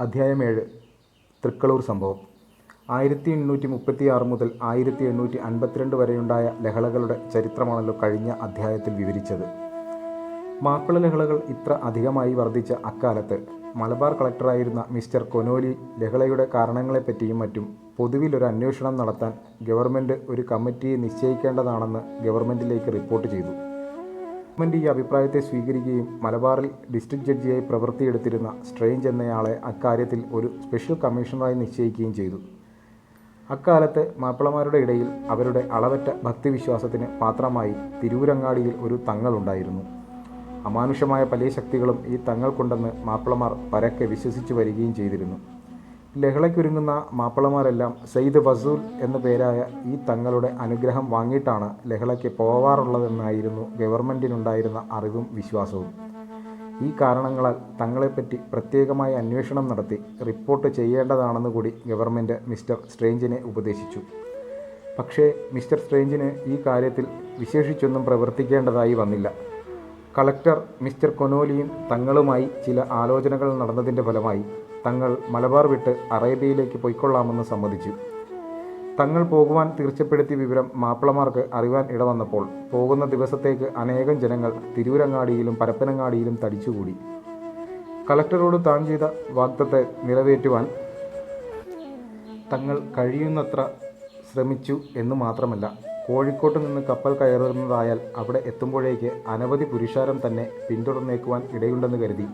അധ്യായം ഏഴ്. തൃക്കളൂർ സംഭവം. ആയിരത്തി എണ്ണൂറ്റി മുപ്പത്തി ആറ് മുതൽ ആയിരത്തി എണ്ണൂറ്റി അൻപത്തിരണ്ട് വരെയുണ്ടായ ലഹളകളുടെ ചരിത്രമാണല്ലോ കഴിഞ്ഞ അധ്യായത്തിൽ വിവരിച്ചത്. മാപ്പിള ലഹളകൾ ഇത്ര അധികമായി വർദ്ധിച്ച അക്കാലത്ത് മലബാർ കളക്ടറായിരുന്ന മിസ്റ്റർ കൊനോലി ലഹളയുടെ കാരണങ്ങളെപ്പറ്റിയും മറ്റും പൊതുവിൽ ഒരു അന്വേഷണം നടത്താൻ ഗവൺമെന്റ് ഒരു കമ്മിറ്റിയെ നിശ്ചയിക്കേണ്ടതാണെന്ന് ഗവൺമെന്റിലേക്ക് റിപ്പോർട്ട് ചെയ്തു. ഗവൺമെന്റ് ഈ അഭിപ്രായത്തെ സ്വീകരിക്കുകയും മലബാറിൽ ഡിസ്ട്രിക്ട് ജഡ്ജിയായി പ്രവൃത്തിയെടുത്തിരുന്ന സ്ട്രേഞ്ച് എന്നയാളെ അക്കാര്യത്തിൽ ഒരു സ്പെഷ്യൽ കമ്മീഷണറായി നിശ്ചയിക്കുകയും ചെയ്തു. അക്കാലത്ത് മാപ്പിളമാരുടെ ഇടയിൽ അവരുടെ അളവറ്റ ഭക്തിവിശ്വാസത്തിന് പാത്രമായി തിരൂരങ്ങാടിയിൽ ഒരു തങ്ങളുണ്ടായിരുന്നു അമാനുഷമായ പല ശക്തികളും ഈ തങ്ങൾക്കുണ്ടെന്ന് മാപ്പിളമാർ പരക്കെ വിശ്വസിച്ചു വരികയും ചെയ്തിരുന്നു. ലഹളയ്ക്കൊരുങ്ങുന്ന മാപ്പിളമാരെല്ലാം സെയ്ദ് വസൂൽ എന്ന പേരായ ഈ തങ്ങളുടെ അനുഗ്രഹം വാങ്ങിയിട്ടാണ് ലഹളയ്ക്ക് പോവാറുള്ളതെന്നായിരുന്നു ഗവൺമെന്റിനുണ്ടായിരുന്ന അറിവും വിശ്വാസവും. ഈ കാരണങ്ങളാൽ തങ്ങളെപ്പറ്റി പ്രത്യേകമായ അന്വേഷണം നടത്തി റിപ്പോർട്ട് ചെയ്യേണ്ടതാണെന്ന് കൂടി ഗവൺമെന്റ് മിസ്റ്റർ സ്ട്രേഞ്ചിനെ ഉപദേശിച്ചു. പക്ഷേ മിസ്റ്റർ സ്ട്രേഞ്ചിന് ഈ കാര്യത്തിൽ വിശേഷിച്ചൊന്നും പ്രവർത്തിക്കേണ്ടതായി വന്നില്ല. കളക്ടർ മിസ്റ്റർ കൊനോലിയും തങ്ങളുമായി ചില ആലോചനകൾ നടന്നതിന്റെ ഫലമായി തങ്ങൾ മലബാർ വിട്ട് അറേബ്യയിലേക്ക് പൊയ്ക്കൊള്ളാമെന്ന് സമ്മതിച്ചു. തങ്ങൾ പോകുവാൻ തീർച്ചപ്പെടുത്തിയ വിവരം മാപ്പിളമാർക്ക് അറിവാൻ ഇടവന്നപ്പോൾ പോകുന്ന ദിവസത്തേക്ക് അനേകം ജനങ്ങൾ തിരൂരങ്ങാടിയിലും പരപ്പനങ്ങാടിയിലും തടിച്ചുകൂടി. കളക്ടറോട് താൻ ചെയ്ത വാഗ്ദത്തെ നിറവേറ്റുവാൻ തങ്ങൾ കഴിയുന്നത്ര ശ്രമിച്ചു എന്ന് മാത്രമല്ല കോഴിക്കോട്ട് നിന്ന് കപ്പൽ കയറുന്നതായാൽ അവിടെ എത്തുമ്പോഴേക്ക് അനവധി പുരുഷാരം തന്നെ പിന്തുടർന്നേക്കുവാൻ ഇടയുണ്ടെന്ന് കരുതി.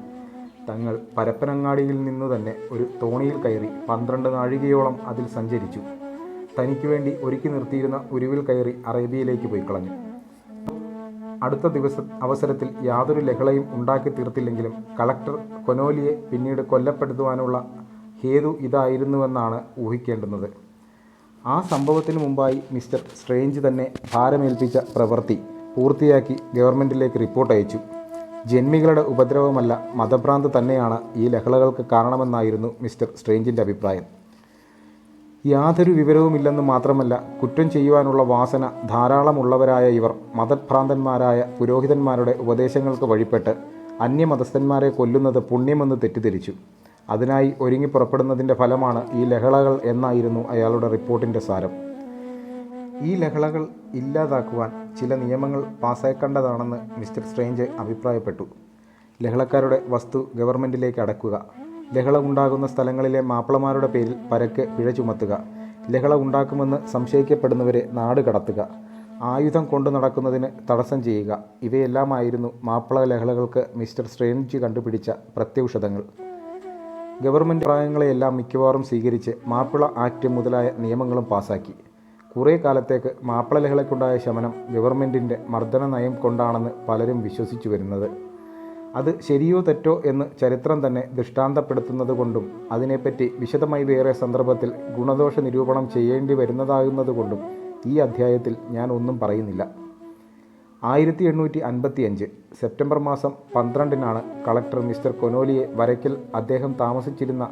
തങ്ങൾ പരപ്പനങ്ങാടിയിൽ നിന്നു തന്നെ ഒരു തോണിയിൽ കയറി പന്ത്രണ്ട് നാഴികയോളം അതിൽ സഞ്ചരിച്ചു. തനിക്ക് വേണ്ടി ഒരുക്കി നിർത്തിയിരുന്ന ഉരുവിൽ കയറി അറേബ്യയിലേക്ക് പോയി കളഞ്ഞു. അടുത്ത ദിവസ അവസരത്തിൽ യാതൊരു ലഹളയും ഉണ്ടാക്കി തീർത്തില്ലെങ്കിലും കളക്ടർ കൊനോലിയെ പിന്നീട് കൊല്ലപ്പെടുത്തുവാനുള്ള ഹേതു ഇതായിരുന്നുവെന്നാണ് ഊഹിക്കേണ്ടുന്നത്. ആ സംഭവത്തിന് മുമ്പായി മിസ്റ്റർ സ്ട്രേഞ്ച് തന്നെ ഭാരമേൽപ്പിച്ച പ്രവൃത്തി പൂർത്തിയാക്കി ഗവൺമെന്റിലേക്ക് റിപ്പോർട്ട് അയച്ചു ജന്മികളുടെ ഉപദ്രവമല്ല മതഭ്രാന്ത് തന്നെയാണ് ഈ ലഹളകൾക്ക് കാരണമെന്നായിരുന്നു മിസ്റ്റർ സ്ട്രേഞ്ചിന്റെ അഭിപ്രായം. യാതൊരു വിവരവുമില്ലെന്ന് മാത്രമല്ല കുറ്റം ചെയ്യുവാനുള്ള വാസന ധാരാളമുള്ളവരായ ഇവർ മതഭ്രാന്തന്മാരായ പുരോഹിതന്മാരുടെ ഉപദേശങ്ങൾക്ക് വഴിപ്പെട്ട് അന്യമതസ്ഥന്മാരെ കൊല്ലുന്നത് പുണ്യമെന്ന് തെറ്റിദ്ധരിച്ചു. അതിനായി ഒരുങ്ങി പുറപ്പെടുന്നതിന്റെ ഫലമാണ് ഈ ലഹളകൾ എന്നായിരുന്നു അയാളുടെ റിപ്പോർട്ടിന്റെ സാരം. ഈ ലഹളകൾ ഇല്ലാതാക്കുവാൻ ചില നിയമങ്ങൾ പാസ്സാക്കേണ്ടതാണെന്ന് മിസ്റ്റർ സ്ട്രേഞ്ച് അഭിപ്രായപ്പെട്ടു. ലഹളക്കാരുടെ വസ്തു ഗവൺമെന്റിലേക്ക് അടക്കുക. ലഹള ഉണ്ടാകുന്ന സ്ഥലങ്ങളിലെ മാപ്പിളമാരുടെ പേരിൽ പരക്കെ പിഴ ചുമത്തുക. ലഹള ഉണ്ടാക്കുമെന്ന് സംശയിക്കപ്പെടുന്നവരെ നാട് കടത്തുക. ആയുധം കൊണ്ടു നടക്കുന്നതിന് തടസ്സം ചെയ്യുക. ഇവയെല്ലാമായിരുന്നു മാപ്പിള ലഹളകൾക്ക് മിസ്റ്റർ സ്ട്രേഞ്ച് കണ്ടുപിടിച്ച പ്രത്യൗഷധങ്ങൾ ഗവൺമെന്റ് പ്രായങ്ങളെയെല്ലാം മിക്കവാറും സ്വീകരിച്ച് മാപ്പിള ആക്ട് മുതലായ നിയമങ്ങളും പാസാക്കി. കുറേ കാലത്തേക്ക് മാപ്പിള ലഹളയ്ക്കുണ്ടായ ശമനം ഗവൺമെന്റിന്റെ മർദ്ദന നയം കൊണ്ടാണെന്ന് പലരും വിശ്വസിച്ചു വരുന്നത്. അത് ശരിയോ തെറ്റോ എന്ന് ചരിത്രം തന്നെ ദൃഷ്ടാന്തപ്പെടുത്തുന്നത് കൊണ്ടും അതിനെപ്പറ്റി വിശദമായി വേറെ സന്ദർഭത്തിൽ ഗുണദോഷ നിരൂപണം ചെയ്യേണ്ടി വരുന്നതാകുന്നത് കൊണ്ടും ഈ അധ്യായത്തിൽ ഞാൻ ഒന്നും പറയുന്നില്ല. ആയിരത്തി എണ്ണൂറ്റി അൻപത്തി അഞ്ച് സെപ്റ്റംബർ മാസം പന്ത്രണ്ടിനാണ് കളക്ടർ മിസ്റ്റർ കൊനോലിയെ വരയ്ക്കൽ അദ്ദേഹം താമസിച്ചിരുന്ന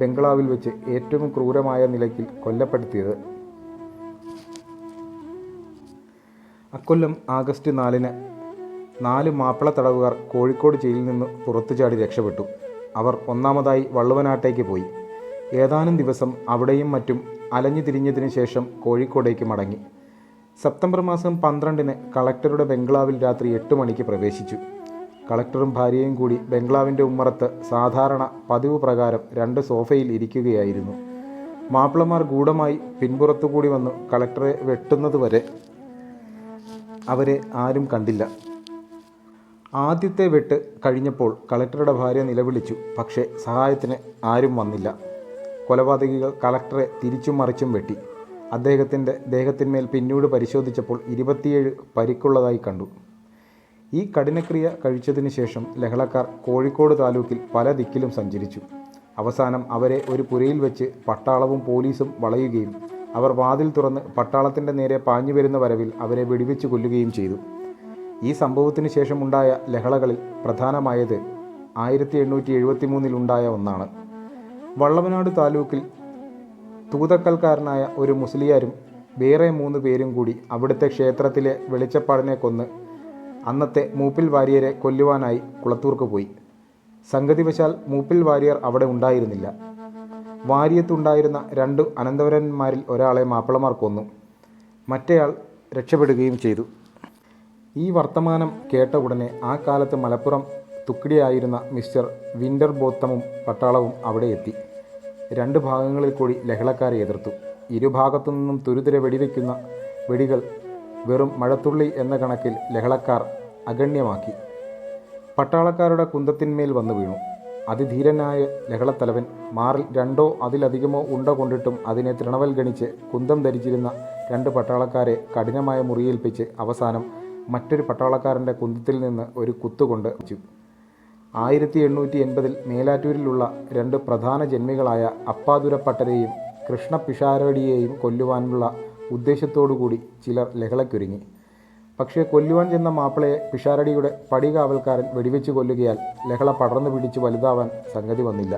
ബംഗ്ലാവിൽ വെച്ച് ഏറ്റവും ക്രൂരമായ നിലയ്ക്ക് കൊല്ലപ്പെടുത്തിയത്. അക്കൊല്ലം ആഗസ്റ്റ് നാലിന് നാല് മാപ്പിള തടവുകാർ കോഴിക്കോട് ജയിലിൽ നിന്ന് പുറത്തു ചാടി രക്ഷപ്പെട്ടു. അവർ ഒന്നാമതായി വള്ളുവനാട്ടേക്ക് പോയി. ഏതാനും ദിവസം അവിടെയും മറ്റും അലഞ്ഞു തിരിഞ്ഞതിനു ശേഷം കോഴിക്കോടേക്ക് മടങ്ങി. സെപ്റ്റംബർ മാസം പന്ത്രണ്ടിന് കളക്ടറുടെ ബംഗ്ലാവിൽ രാത്രി എട്ട് മണിക്ക് പ്രവേശിച്ചു. കളക്ടറും ഭാര്യയും കൂടി ബംഗ്ലാവിന്റെ ഉമ്മറത്ത് സാധാരണ പതിവ് പ്രകാരം രണ്ട് സോഫയിൽ ഇരിക്കുകയായിരുന്നു. മാപ്പിളമാർ ഗൂഢമായി പിൻപുറത്തുകൂടി വന്ന് കളക്ടറെ വെട്ടുന്നതുവരെ അവരെ ആരും കണ്ടില്ല. ആദ്യത്തെ വെട്ട് കഴിഞ്ഞപ്പോൾ കളക്ടറുടെ ഭാര്യ നിലവിളിച്ചു. പക്ഷേ സഹായത്തിന് ആരും വന്നില്ല. കൊലപാതകികൾ കളക്ടറെ തിരിച്ചും മറിച്ചും വെട്ടി. അദ്ദേഹത്തിന്റെ ദേഹത്തിന്മേൽ പിന്നീട് പരിശോധിച്ചപ്പോൾ ഇരുപത്തിയേഴ് പരിക്കുള്ളതായി കണ്ടു. ഈ കഠിനക്രിയ കഴിച്ചതിന് ശേഷം ലഹളക്കാർ കോഴിക്കോട് താലൂക്കിൽ പല ദിക്കിലും സഞ്ചരിച്ചു. അവസാനം അവരെ ഒരു പുരയിൽ വെച്ച് പട്ടാളവും പോലീസും വളയുകയും അവർ വാതിൽ തുറന്ന് പട്ടാളത്തിന്റെ നേരെ പാഞ്ഞു വരുന്ന വരവിൽ അവരെ വെടിവെച്ച് കൊല്ലുകയും ചെയ്തു. ഈ സംഭവത്തിന് ശേഷമുണ്ടായ ലഹളകളിൽ പ്രധാനമായത് ആയിരത്തി എണ്ണൂറ്റി എഴുപത്തി മൂന്നിലുണ്ടായ ഒന്നാണ്. വള്ളവനാട് താലൂക്കിൽ തൂതക്കൽക്കാരനായ ഒരു മുസ്ലിയാരും വേറെ മൂന്ന് പേരും കൂടി അവിടുത്തെ ക്ഷേത്രത്തിലെ വെളിച്ചപ്പാടിനെ കൊന്ന് അന്നത്തെ മൂപ്പിൽ വാര്യരെ കൊല്ലുവാനായി കുളത്തൂർക്ക് പോയി. സംഗതിവശാൽ മൂപ്പിൽ വാര്യർ അവിടെ ഉണ്ടായിരുന്നില്ല. വാര്യത്തുണ്ടായിരുന്ന രണ്ടു അനന്തവരന്മാരിൽ ഒരാളെ മാപ്പിളമാർ കൊന്നു. മറ്റേയാൾ രക്ഷപ്പെടുകയും ചെയ്തു. ഈ വർത്തമാനം കേട്ട ഉടനെ ആ കാലത്ത് മലപ്പുറം തുക്കിടിയായിരുന്ന മിസ്റ്റർ വിന്റർ ബോത്തമും പട്ടാളവും അവിടെ എത്തി. രണ്ട് ഭാഗങ്ങളിൽ കൂടി ലഹളക്കാരെ എതിർത്തു. ഇരുഭാഗത്തു നിന്നും തുരുതുരെ വെടിവെക്കുന്ന വെടികൾ വെറും മഴത്തുള്ളി എന്ന കണക്കിൽ ലഹളക്കാർ അഗണ്യമാക്കി. പട്ടാളക്കാരുടെ കുന്തത്തിന്മേൽ വന്നു വീണു. അതിധീരനായ ലഹളത്തലവൻ മാറിൽ രണ്ടോ അതിലധികമോ ഉണ്ട കൊണ്ടിട്ടും അതിനെ തൃണവൽ ഗണിച്ച് കുന്തം ധരിച്ചിരുന്ന രണ്ട് പട്ടാളക്കാരെ കഠിനമായ മുറിയേൽപ്പിച്ച് അവസാനം മറ്റൊരു പട്ടാളക്കാരന്റെ കുന്തത്തിൽ നിന്ന് ഒരു കുത്തുകൊണ്ട് വെച്ചു. ആയിരത്തി എണ്ണൂറ്റി എൺപതിൽ മേലാറ്റൂരിലുള്ള രണ്ട് പ്രധാന ജന്മികളായ അപ്പാതുരപ്പട്ടരെയും കൃഷ്ണപിഷാരടിയെയും കൃഷ്ണ പിഷാരടിയെയും കൊല്ലുവാനുള്ള ഉദ്ദേശത്തോടുകൂടി ചിലർ ലഹളയ്ക്കൊരുങ്ങി. പക്ഷേ കൊല്ലുവാൻ ചെന്ന മാപ്പിളയെ പിഷാരടിയുടെ പടികാവൽക്കാരൻ വെടിവെച്ച് കൊല്ലുകയാൽ ലഹള പടർന്നു പിടിച്ച് വലുതാവാൻ സംഗതി വന്നില്ല.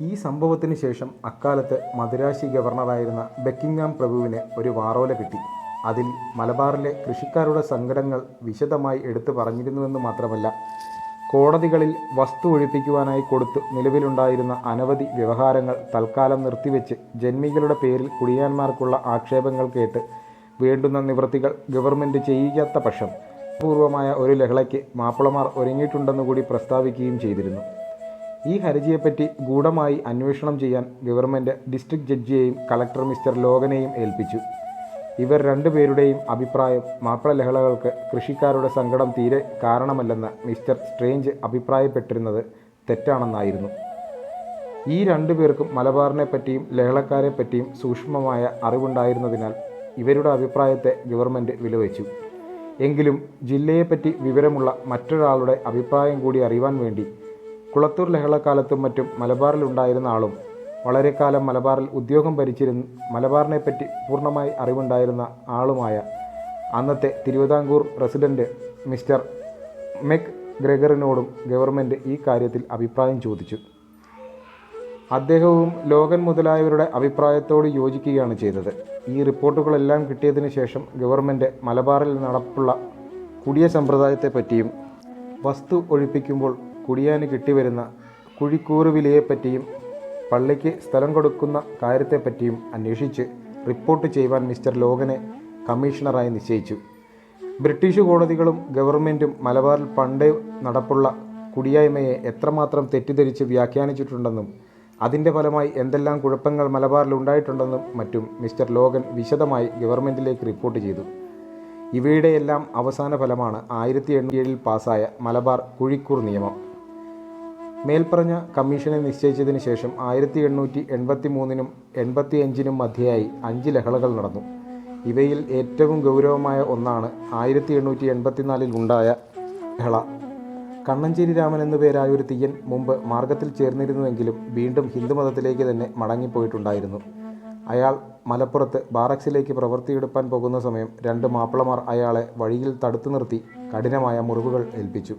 ഈ സംഭവത്തിന് ശേഷം അക്കാലത്ത് മദുരാശി ഗവർണറായിരുന്ന ബക്കിംഗാം പ്രഭുവിന് ഒരു വാറോല കിട്ടി. അതിൽ മലബാറിലെ കൃഷിക്കാരുടെ സങ്കടങ്ങൾ വിശദമായി എടുത്തു പറഞ്ഞിരുന്നുവെന്ന് മാത്രമല്ല കോടതികളിൽ വസ്തു ഒഴിപ്പിക്കുവാനായി കൊടുത്തു നിലവിലുണ്ടായിരുന്ന അനവധി വ്യവഹാരങ്ങൾ തൽക്കാലം നിർത്തിവെച്ച് ജന്മികളുടെ പേരിൽ കുടിയാന്മാർക്കുള്ള ആക്ഷേപങ്ങൾ കേട്ട് വേണ്ടുന്ന നിവൃത്തികൾ ഗവൺമെന്റ് ചെയ്യാത്ത പക്ഷം പൂർവമായ ഒരു ലഹളയ്ക്ക് മാപ്പിളമാർ ഒരുങ്ങിയിട്ടുണ്ടെന്ന് കൂടി പ്രസ്താവിക്കുകയും ചെയ്തിരുന്നു. ഈ ഹർജിയെപ്പറ്റി ഗൂഢമായി അന്വേഷണം ചെയ്യാൻ ഗവൺമെന്റ് ഡിസ്ട്രിക്ട് ജഡ്ജിയെയും കളക്ടർ മിസ്റ്റർ ലോകനെയും ഏൽപ്പിച്ചു. ഇവർ രണ്ടുപേരുടെയും അഭിപ്രായം മാപ്പിള ലഹളകൾക്ക് കൃഷിക്കാരുടെ സങ്കടം തീരെ കാരണമല്ലെന്ന് മിസ്റ്റർ സ്ട്രേഞ്ച് അഭിപ്രായപ്പെട്ടിരുന്നത് തെറ്റാണെന്നായിരുന്നു. ഈ രണ്ടുപേർക്കും മലബാറിനെ പറ്റിയും ലഹളക്കാരെ പറ്റിയും സൂക്ഷ്മമായ അറിവുണ്ടായിരുന്നതിനാൽ ഇവരുടെ അഭിപ്രായത്തെ ഗവൺമെന്റ് വിലവെച്ചു എങ്കിലും ജില്ലയെപ്പറ്റി വിവരമുള്ള മറ്റൊരാളുടെ അഭിപ്രായം കൂടി അറിയുവാൻ വേണ്ടി കുളത്തൂർ ലഹളക്കാലത്തും മറ്റും മലബാറിൽ ഉണ്ടായിരുന്ന ആളും വളരെ കാലം മലബാറിൽ ഉദ്യോഗം ഭരിച്ചിരുന്ന മലബാറിനെപ്പറ്റി പൂർണമായി അറിവുണ്ടായിരുന്ന ആളുമായ അന്നത്തെ തിരുവിതാംകൂർ റെസിഡന്റ് മിസ്റ്റർ മെക് ഗ്രെഗറിനോടും ഗവൺമെന്റ് ഈ കാര്യത്തിൽ അഭിപ്രായം ചോദിച്ചു. അദ്ദേഹവും ലോകൻ മുതലായവരുടെ അഭിപ്രായത്തോട് യോജിക്കുകയാണ് ചെയ്തത്. ഈ റിപ്പോർട്ടുകളെല്ലാം കിട്ടിയതിനു ശേഷം ഗവൺമെന്റ് മലബാറിൽ നടപ്പുള്ള കുടിയ സമ്പ്രദായത്തെപ്പറ്റിയും വസ്തു ഒഴിപ്പിക്കുമ്പോൾ കുടിയാന് കിട്ടിവരുന്ന കുഴിക്കൂറ് വിലയെപ്പറ്റിയും പള്ളിക്ക് സ്ഥലം കൊടുക്കുന്ന കാര്യത്തെപ്പറ്റിയും അന്വേഷിച്ച് റിപ്പോർട്ട് ചെയ്യുവാൻ മിസ്റ്റർ ലോഗനെ കമ്മീഷണറായി നിശ്ചയിച്ചു. ബ്രിട്ടീഷ് കോടതികളും ഗവൺമെന്റും മലബാറിൽ പണ്ടേ നടപ്പുള്ള കുടിയായ്മയെ എത്രമാത്രം തെറ്റിദ്ധരിച്ച് വ്യാഖ്യാനിച്ചിട്ടുണ്ടെന്നും അതിന്റെ ഫലമായി എന്തെല്ലാം കുഴപ്പങ്ങൾ മലബാറിൽ ഉണ്ടായിട്ടുണ്ടെന്നും മറ്റും മിസ്റ്റർ ലോഗൻ വിശദമായി ഗവൺമെന്റിലേക്ക് റിപ്പോർട്ട് ചെയ്തു. ഇവയുടെയെല്ലാം അവസാന ഫലമാണ് ആയിരത്തി എണ്ണൂറ്റിയേഴിൽ പാസ്സായ മലബാർ കുഴിക്കൂർ നിയമം. മേൽപ്പറഞ്ഞ കമ്മീഷനെ നിശ്ചയിച്ചതിന് ശേഷം ആയിരത്തി എണ്ണൂറ്റി എൺപത്തി മൂന്നിനും എൺപത്തി അഞ്ചിനും മധ്യയായി അഞ്ച് ലഹളകൾ നടന്നു. ഇവയിൽ ഏറ്റവും ഗൗരവമായ ഒന്നാണ് ആയിരത്തി എണ്ണൂറ്റി എൺപത്തിനാലിൽ ഉണ്ടായ ലഹള. കണ്ണഞ്ചേരി രാമൻ എന്നു പേരായ ഒരു തീയൻ മുമ്പ് മാർഗത്തിൽ ചേർന്നിരുന്നുവെങ്കിലും വീണ്ടും ഹിന്ദുമതത്തിലേക്ക് തന്നെ മടങ്ങിപ്പോയിട്ടുണ്ടായിരുന്നു. അയാൾ മലപ്പുറത്ത് ബാറക്സിലേക്ക് പ്രവൃത്തിയെടുപ്പാൻ പോകുന്ന സമയം രണ്ട് മാപ്പിളമാർ അയാളെ വഴിയിൽ തടുത്തു നിർത്തി കഠിനമായ മുറിവുകൾ ഏൽപ്പിച്ചു.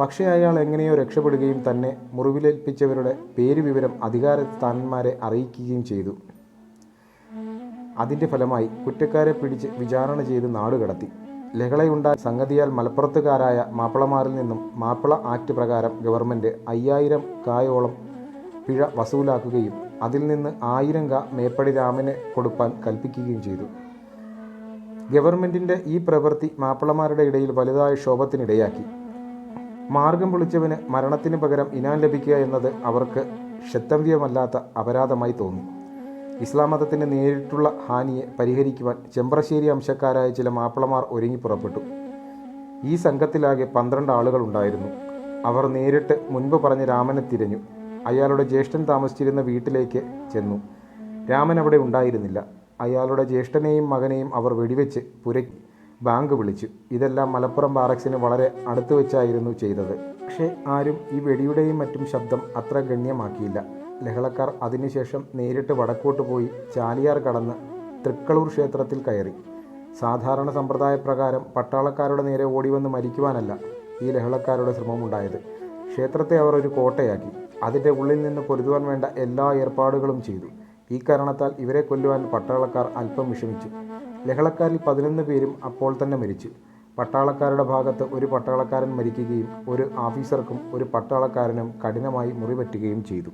പക്ഷേ അയാൾ എങ്ങനെയോ രക്ഷപ്പെടുകയും തന്നെ മുറിവിലേൽപ്പിച്ചവരുടെ പേര് വിവരം അധികാരസ്ഥാനന്മാരെ അറിയിക്കുകയും ചെയ്തു. അതിന്റെ ഫലമായി കുറ്റക്കാരെ പിടിച്ച് വിചാരണ ചെയ്ത് നാടുകടത്തി. ലഹളയുണ്ടായ സംഗതിയാൽ മലപ്പുറത്തുകാരായ മാപ്പിളമാരിൽ നിന്നും മാപ്പിള ആക്ട് പ്രകാരം ഗവൺമെന്റ് അയ്യായിരം കായോളം പിഴ വസൂലാക്കുകയും അതിൽ നിന്ന് ആയിരം ക മേപ്പടി രാമന് കൊടുപ്പാൻ കൽപ്പിക്കുകയും ചെയ്തു. ഗവൺമെന്റിന്റെ ഈ പ്രവൃത്തി മാപ്പിളമാരുടെ ഇടയിൽ വലുതായ ക്ഷോഭത്തിനിടയാക്കി. മാർഗം പൊളിച്ചവന് മരണത്തിന് പകരം ഇനാം ലഭിക്കുക എന്നത് അവർക്ക് ക്ഷത്തവ്യമല്ലാത്ത അപരാധമായി തോന്നി. ഇസ്ലാം മതത്തിന് നേരിട്ടുള്ള ഹാനിയെ പരിഹരിക്കുവാൻ ചെമ്പ്രശ്ശേരി അംശക്കാരായ ചില മാപ്പിളമാർ ഒരുങ്ങി പുറപ്പെട്ടു. ഈ സംഘത്തിലാകെ പന്ത്രണ്ട് ആളുകൾ ഉണ്ടായിരുന്നു. അവർ നേരിട്ട് മുൻപ് പറഞ്ഞ രാമനെ തിരഞ്ഞു. അയാളുടെ ജ്യേഷ്ഠൻ താമസിച്ചിരുന്ന വീട്ടിലേക്ക് ചെന്നു. രാമൻ അവിടെ ഉണ്ടായിരുന്നില്ല. അയാളുടെ ജ്യേഷ്ഠനെയും മകനെയും അവർ വെടിവെച്ച് പുരയ്ക്ക് ബാങ്ക് വിളിച്ചു. ഇതെല്ലാം മലപ്പുറം ബാറക്സിന് വളരെ അടുത്ത് വെച്ചായിരുന്നു ചെയ്തത്. പക്ഷേ ആരും ഈ വെടിയുടെയും മറ്റും ശബ്ദം അത്ര ഗണ്യമാക്കിയില്ല. ലഹളക്കാർ അതിനുശേഷം നേരിട്ട് വടക്കോട്ട് പോയി ചാലിയാർ കടന്ന് തൃക്കളൂർ ക്ഷേത്രത്തിൽ കയറി. സാധാരണ സമ്പ്രദായപ്രകാരം പട്ടാളക്കാരുടെ നേരെ ഓടിവന്ന് മരിക്കുവാനല്ല ഈ ലഹളക്കാരുടെ ശ്രമമുണ്ടായത്. ക്ഷേത്രത്തെ അവർ ഒരു കോട്ടയാക്കി. അതിന്റെ ഉള്ളിൽ നിന്ന് പൊരുതുവാൻ വേണ്ട എല്ലാ ഏർപ്പാടുകളും ചെയ്തു. ഈ കാരണത്താൽ ഇവരെ കൊല്ലുവാൻ പട്ടാളക്കാർ അല്പം വിഷമിച്ചു. ലഹളക്കാരിൽ പതിനൊന്ന് പേരും അപ്പോൾ തന്നെ മരിച്ചു. പട്ടാളക്കാരുടെ ഭാഗത്ത് ഒരു പട്ടാളക്കാരൻ മരിക്കുകയും ഒരു ഓഫീസർക്കും ഒരു പട്ടാളക്കാരനും കഠിനമായി മുറിപറ്റുകയും ചെയ്തു.